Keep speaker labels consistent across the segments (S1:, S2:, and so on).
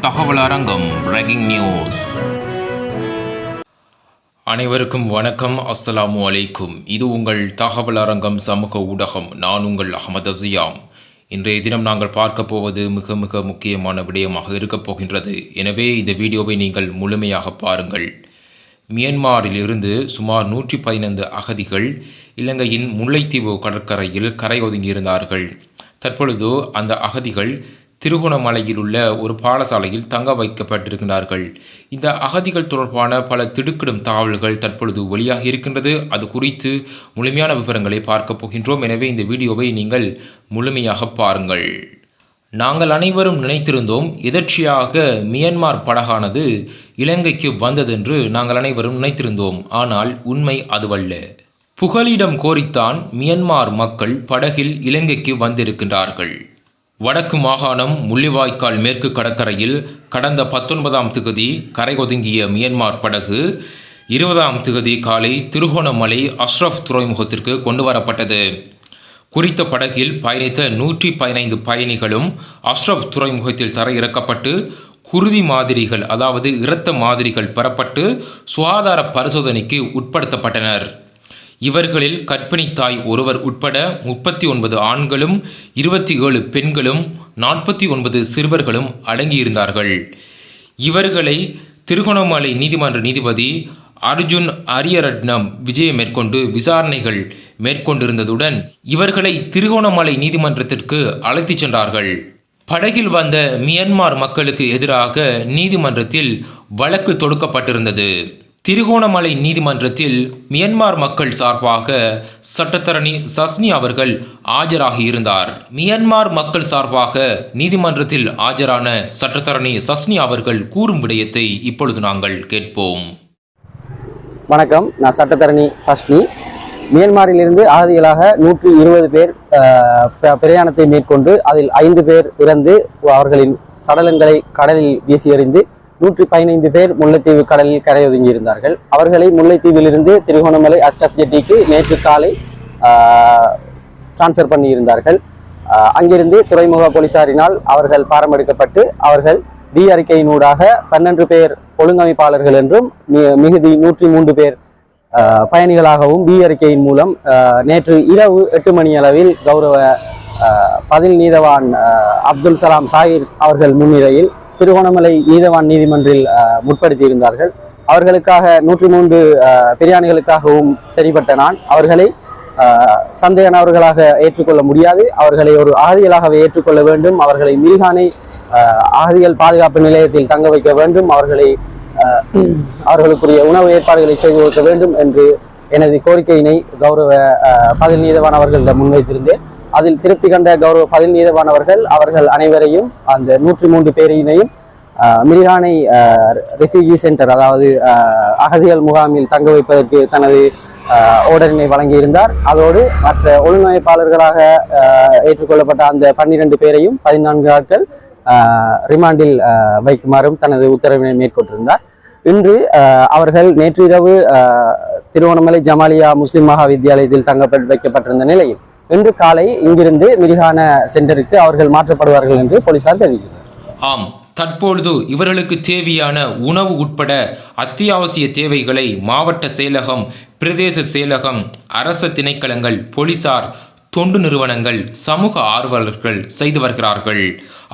S1: தகவல் அரங்கம் breaking news அனைவருக்கும் வணக்கம். அஸ்ஸலாமு அலைக்கும். இது உங்கள் தகவல் அரங்கம் சமூக ஊடகம். நான் உங்கள் அகமது அசியாம். இன்றைய தினம் நாங்கள் பார்க்க போவது மிக மிக முக்கியமான விடயமாக இருக்கப் போகின்றது. எனவே இந்த வீடியோவை நீங்கள் முழுமையாக பாருங்கள். மியன்மாரில் இருந்து சுமார் நூற்றி பதினைந்து அகதிகள் இலங்கையின் முல்லைத்தீவு கடற்கரையில் கரையொதுங்கியிருந்தார்கள் தற்பொழுது அந்த அகதிகள் திருகோணமலையில் உள்ள ஒரு பாடசாலையில் தங்க வைக்கப்பட்டிருக்கிறார்கள். இந்த அகதிகள் தொடர்பான பல திடுக்கிடும் தகவல்கள் தற்பொழுது வெளியாக இருக்கின்றது. அது குறித்து முழுமையான விவரங்களை பார்க்க போகின்றோம். எனவே இந்த வீடியோவை நீங்கள் முழுமையாக பாருங்கள். நாங்கள் அனைவரும் நினைத்திருந்தோம் எதர்ச்சியாக மியன்மார் படகானது இலங்கைக்கு வந்ததென்று நாங்கள் அனைவரும் நினைத்திருந்தோம். ஆனால் உண்மை அதுவல்ல. புகலிடம் கோரித்தான் மியன்மார் மக்கள் படகில் இலங்கைக்கு வந்திருக்கின்றார்கள். வடக்கு மாகாணம் முள்ளிவாய்க்கால் மேற்கு கடற்கரையில் கடந்த பத்தொன்பதாம் திகதி கரை ஒதுங்கிய மியன்மார் படகு இருபதாம் திகதி காலை திருகோணமலை அஷ்ரஃப் துறைமுகத்திற்கு கொண்டு வரப்பட்டது. குறித்த படகில் பயணித்த நூற்றி பதினைந்து பயணிகளும் அஷ்ரஃப் துறைமுகத்தில் தரையிறக்கப்பட்டு குருதி மாதிரிகள் அதாவது இரத்த மாதிரிகள் பெறப்பட்டு சுகாதார பரிசோதனைக்கு உட்படுத்தப்பட்டனர். இவர்களில் கற்பிணி தாய் ஒருவர் உட்பட முப்பத்தி ஒன்பது ஆண்களும் இருபத்தி ஏழு பெண்களும் நாற்பத்தி ஒன்பது சிறுவர்களும் அடங்கியிருந்தார்கள். இவர்களை திருகோணமலை நீதிமன்ற நீதிபதி அர்ஜுன் அரியரட்னம் விஜயம் மேற்கொண்டு விசாரணைகள் மேற்கொண்டிருந்ததுடன் இவர்களை திருகோணமலை நீதிமன்றத்திற்கு அழைத்துச் சென்றார்கள். படகில் வந்த மியன்மார் மக்களுக்கு எதிராக நீதிமன்றத்தில் வழக்கு தொடுக்கப்பட்டிருந்தது. திருகோணமலை நீதிமன்றத்தில் மியன்மார் மக்கள் சார்பாக சட்டத்தரணி சஸ்னி அவர்கள் ஆஜராகி இருந்தார் மியன்மார் மக்கள் சார்பாக நீதிமன்றத்தில் ஆஜரான சட்டத்தரணி சஸ்னி அவர்கள் கூறும் விடயத்தை இப்பொழுது நாங்கள் கேட்போம்.
S2: வணக்கம். நான் சட்டத்தரணி சஷ்னி மியன்மாரிலிருந்து அகதிகளாக நூற்றி இருபது பேர் அஹ், பிர- பிரயாணத்தை மேற்கொண்டு அதில் ஐந்து பேர் இறந்து அவர்களின் சடலங்களை கடலில் வீசி எறிந்து நூற்றி பதினைந்து பேர் முல்லைத்தீவு கடலில் கரையொதுங்கியிருந்தார்கள். அவர்களை முல்லைத்தீவிலிருந்து திருகோணமலை அஸ்டப் ஜெட்டிக்கு நேற்று காலை டிரான்ஸ்ஃபர் பண்ணியிருந்தார்கள். அங்கிருந்து துறைமுக போலீசாரினால் அவர்கள் பாரமெடுக்கப்பட்டு அவர்கள் டி அறிக்கையினூடாக பன்னெண்டு பேர் ஒழுங்கமைப்பாளர்கள் என்றும் மிகுதி நூற்றி மூன்று பேர் பயணிகளாகவும் பி அறிக்கையின் மூலம் நேற்று இரவு எட்டு மணி அளவில் கௌரவ பதில் நீதவான் அப்துல் சலாம் சாஹிர் அவர்கள் முன்னிலையில் திருகோணமலை நீதவான் நீதிமன்றில் முற்படுத்தியிருந்தார்கள். அவர்களுக்காக நூற்றி மூன்று பிரியாணிகளுக்காகவும் தெரிவித்த நான். அவர்களை சந்தேக நபர்களாக ஏற்றுக்கொள்ள முடியாது. அவர்களை ஒரு அகதிகளாகவே ஏற்றுக்கொள்ள வேண்டும். அவர்களை மில்கானை அஹ், அகதிகள் பாதுகாப்பு நிலையத்தில் தங்க வைக்க வேண்டும். அவர்களை அஹ், அவர்களுக்குரிய உணவு ஏற்பாடுகளை செய்து கொடுக்க வேண்டும் என்று எனது கோரிக்கையினை கௌரவ பதில் நீதவான் அவர்களிடம் முன்வைத்திருந்தேன். அதில் திருப்தி கண்ட கௌரவ பதில் நீதவான் அவர்கள் அனைவரையும் அந்த நூற்றி மூன்று பேரினையும் மிரிஹானை ரெஃப்யூஜி சென்டர் அதாவது அஹ், அகதிகள் முகாமில் தங்க வைப்பதற்கு தனது ஓடரினை வழங்கியிருந்தார். அதோடு மற்ற ஒழுங்கமைப்பாளர்களாக அஹ், ஏற்றுக்கொள்ளப்பட்ட அந்த பன்னிரண்டு பேரையும் பதினான்கு நாட்கள் ரிமாண்டில் அஹ், வைக்குமாறும் தனது உத்தரவினை மேற்கொண்டிருந்தார். இன்று அஹ், அவர்கள் நேற்று இரவு திருவண்ணாமலை ஜமாலியா முஸ்லிம் மகா வித்தியாலயத்தில் தங்க வைக்கப்பட்டிருந்த நிலையில் இன்று காலை இங்கிருந்து விரிகான சென்டருக்கு அவர்கள் மாற்றப்படுவார்கள் என்று போலீசார் தெரிவிக்கிறார்.
S1: ஆம் தற்பொழுது இவர்களுக்கு தேவையான உணவு உட்பட அத்தியாவசிய தேவைகளை மாவட்ட செயலகம் பிரதேச செயலகம் அரச திணைக்களங்கள் போலீசார் தொண்டு நிறுவனங்கள் சமூக ஆர்வலர்கள் செய்து வருகிறார்கள்.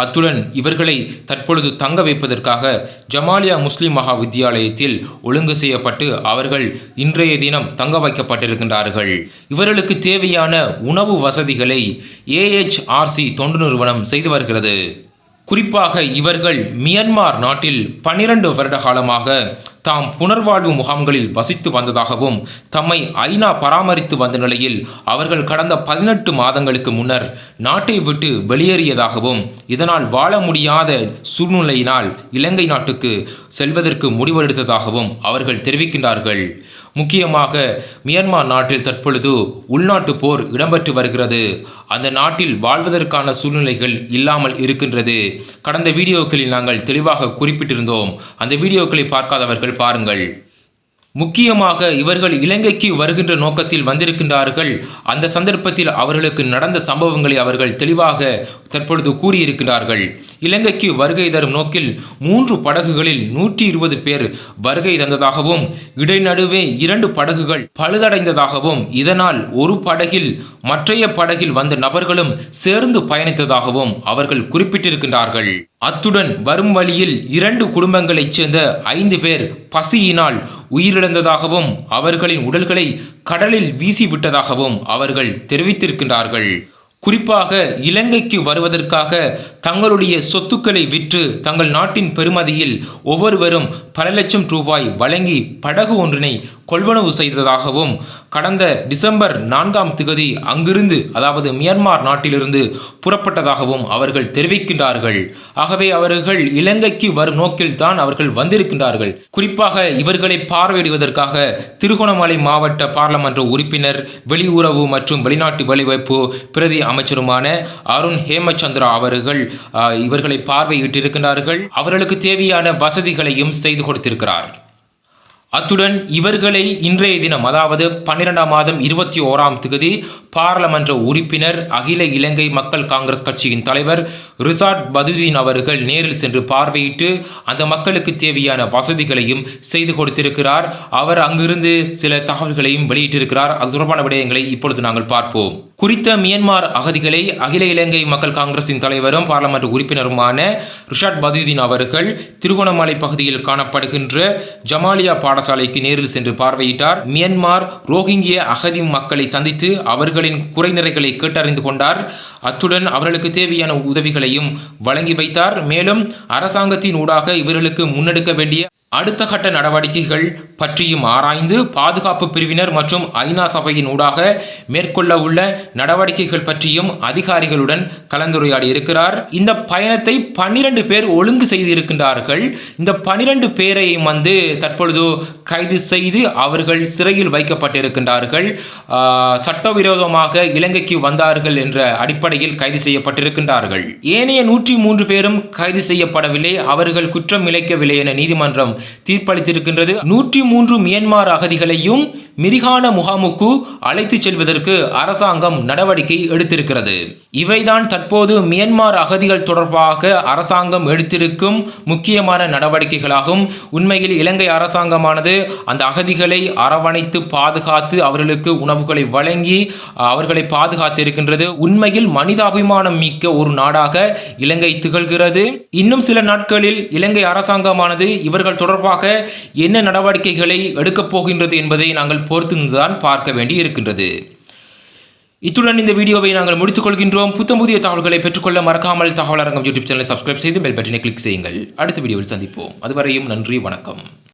S1: அத்துடன் இவர்களை தற்பொழுது தங்க வைப்பதற்காக ஜமாலியா முஸ்லிம் மகா வித்தியாலயத்தில் ஒழுங்கு செய்யப்பட்டு அவர்கள் இன்றைய தினம் தங்க வைக்கப்பட்டிருக்கின்றார்கள். இவர்களுக்கு தேவையான உணவு வசதிகளை ஏஹெச்ஆர்சி தொண்டு நிறுவனம் செய்து வருகிறது. குறிப்பாக இவர்கள் மியன்மார் நாட்டில் பன்னிரண்டு வருட காலமாக தாம் புனர்வாழ்வு முகாம்களில் வசித்து வந்ததாகவும் தம்மை ஐநா பராமரித்து வந்த நிலையில் அவர்கள் கடந்த பதினெட்டு மாதங்களுக்கு முன்னர் நாட்டை விட்டு வெளியேறியதாகவும் இதனால் வாழ முடியாத சூழ்நிலையினால் இலங்கை நாட்டுக்கு செல்வதற்கு முடிவெடுத்ததாகவும் அவர்கள் தெரிவிக்கின்றார்கள். முக்கியமாக மியான்மர் நாட்டில் தற்பொழுது உள்நாட்டு போர் இடம்பெற்று வருகிறது. அந்த நாட்டில் வாழ்வதற்கான சூழ்நிலைகள் இல்லாமல் இருக்கின்றது. கடந்த வீடியோக்களில் நாங்கள் தெளிவாக குறிப்பிட்டிருந்தோம். அந்த வீடியோக்களை பார்க்காதவர்கள் பாருங்கள். முக்கியமாக இவர்கள் இலங்கைக்கு வருகின்ற நோக்கத்தில் வந்திருக்கின்றார்கள். அந்த சந்தர்ப்பத்தில் அவர்களுக்கு நடந்த சம்பவங்களை அவர்கள் தெளிவாக தற்பொழுது கூறியிருக்கிறார்கள் இலங்கைக்கு வருகை தரும் நோக்கில் மூன்று படகுகளில் நூற்றி இருபது பேர் வருகை தந்ததாகவும் இடைநடுவே இரண்டு படகுகள் பழுதடைந்ததாகவும் இதனால் ஒரு படகில் மற்றைய படகில் வந்த நபர்களும் சேர்ந்து பயணித்ததாகவும் அவர்கள் குறிப்பிட்டிருக்கின்றார்கள். அத்துடன் வரும் வழியில் இரண்டு குடும்பங்களைச் சேர்ந்த ஐந்து பேர் பசியினால் உயிரிழந்ததாகவும் அவர்களின் உடல்களை கடலில் வீசிவிட்டதாகவும் அவர்கள் தெரிவித்திருக்கின்றார்கள். குறிப்பாக இலங்கைக்கு வருவதற்காக தங்களுடைய சொத்துக்களை விற்று தங்கள் நாட்டின் பெருமதியில் ஒவ்வொருவரும் பல லட்சம் ரூபாய் வழங்கி படகு ஒன்றினை கொள்வனவு செய்ததாகவும் கடந்த டிசம்பர் நான்காம் திகதி அங்கிருந்து அதாவது மியான்மார் நாட்டிலிருந்து புறப்பட்டதாகவும் அவர்கள் தெரிவிக்கின்றார்கள். ஆகவே அவர்கள் இலங்கைக்கு வரும் நோக்கில் தான் அவர்கள் வந்திருக்கின்றார்கள். குறிப்பாக இவர்களை பார்வையிடுவதற்காக திருகோணமலை மாவட்ட பாராளுமன்ற உறுப்பினர் வெளியுறவு மற்றும் வெளிநாட்டு வேலைவாய்ப்பு பிரதி அமைச்சருமான அருண் ஹேமச்சந்திரா அவர்கள் இவர்களை பார்வையிட்டிருக்கிறார்கள் அவர்களுக்கு தேவையான வசதிகளையும் செய்து கொடுத்திருக்கிறார். அத்துடன் இவர்களை இன்றைய தினம் அதாவது பன்னிரெண்டாம் மாதம் இருபத்தி ஓராம் தேதி பாராளுமன்ற உறுப்பினர் அகில இலங்கை மக்கள் காங்கிரஸ் கட்சியின் தலைவர் ரிசார்ட் பதுதீன் அவர்கள் நேரில் சென்று பார்வையிட்டு அந்த மக்களுக்கு தேவையான வசதிகளையும் செய்து கொடுத்திருக்கிறார். அவர் அங்கிருந்து சில தகவல்களையும் வெளியிட்டிருக்கிறார். அது தொடர்பான விடயங்களை இப்பொழுது நாங்கள் பார்ப்போம். குறித்த மியன்மார் அகதிகளை அகில இலங்கை மக்கள் காங்கிரசின் தலைவரும் பாராளுமன்ற உறுப்பினருமான ரிஷாட் பதுதீன் அவர்கள் திருகோணமலை பகுதியில் காணப்படுகின்ற ஜமாலியா பாடசாலைக்கு நேரில் சென்று பார்வையிட்டார். மியன்மார் ரோஹிங்கிய அகதி மக்களை சந்தித்து அவர்களின் குறைநிறைகளை கேட்டறிந்து கொண்டார். அத்துடன் அவர்களுக்கு தேவையான உதவிகளையும் வழங்கி வைத்தார். மேலும் அரசாங்கத்தின் ஊடாக இவர்களுக்கு முன்னெடுக்க வேண்டிய அடுத்த கட்ட நடவடிக்கைகள் பற்றியும் ஆராய்ந்து பாதுகாப்பு பிரிவினர் மற்றும் ஐநா சபையின் ஊடாக மேற்கொள்ள உள்ள நடவடிக்கைகள் பற்றியும் அதிகாரிகளுடன் கலந்துரையாடி இருக்கிறார். இந்த பயணத்தை பன்னிரண்டு பேர் ஒழுங்கு செய்திருக்கின்றார்கள். இந்த பன்னிரண்டு பேரையும் வந்து தற்பொழுது கைது செய்து அவர்கள் சிறையில் வைக்கப்பட்டிருக்கின்றார்கள். சட்டவிரோதமாக இலங்கைக்கு வந்தார்கள் என்ற அடிப்படையில் கைது செய்யப்பட்டிருக்கின்றார்கள். ஏனைய நூற்றி மூன்று பேரும் கைது செய்யப்படவில்லை. அவர்கள் குற்றம் இழைக்கவில்லை என நீதிமன்றம் தீர்ப்பளித்திருக்கின்றது. நூற்றி மூன்று மியன்மார் அகதிகளையும் மிரிகான முகாமுக்கு அழைத்துச் செல்வதற்கு அரசாங்கம் நடவடிக்கை எடுத்திருக்கிறது. இவைதான் தற்போது மியன்மார் அகதிகள் தொடர்பாக அரசாங்கம் எடுத்திருக்கும் முக்கியமான நடவடிக்கைகளாகும். உண்மையில் இலங்கை அரசாங்கமானது அந்த அகதிகளை அரவணைத்து பாதுகாத்து அவர்களுக்கு உணவுகளை வழங்கி அவர்களை பாதுகாத்து இருக்கின்றது உண்மையில் மனிதாபிமானம் மிக்க ஒரு நாடாக இலங்கை திகழ்கிறது. இன்னும் சில நாட்களில் இலங்கை அரசாங்கமானது இவர்கள் தொடர்பாக என்ன நடவடிக்கைகளை எடுக்கப் போகின்றது என்பதை நாங்கள் பொறுத்துதான் பார்க்க வேண்டி இருக்கின்றது. இத்துடன் இந்த வீடியோவை நாங்கள் முடித்துக் கொள்கின்றோம். புத்தம் புதிய தகவல்களை பெற்றுக்கொள்ள மறக்காமல் தகவல் அரங்கம் யூடியூப் சேனலை சப்ஸ்கிரைப் செய்து பெல் பட்டனை கிளிக் செய்யுங்கள். அடுத்த வீடியோவில் சந்திப்போம். அதுவரையும் நன்றி வணக்கம்.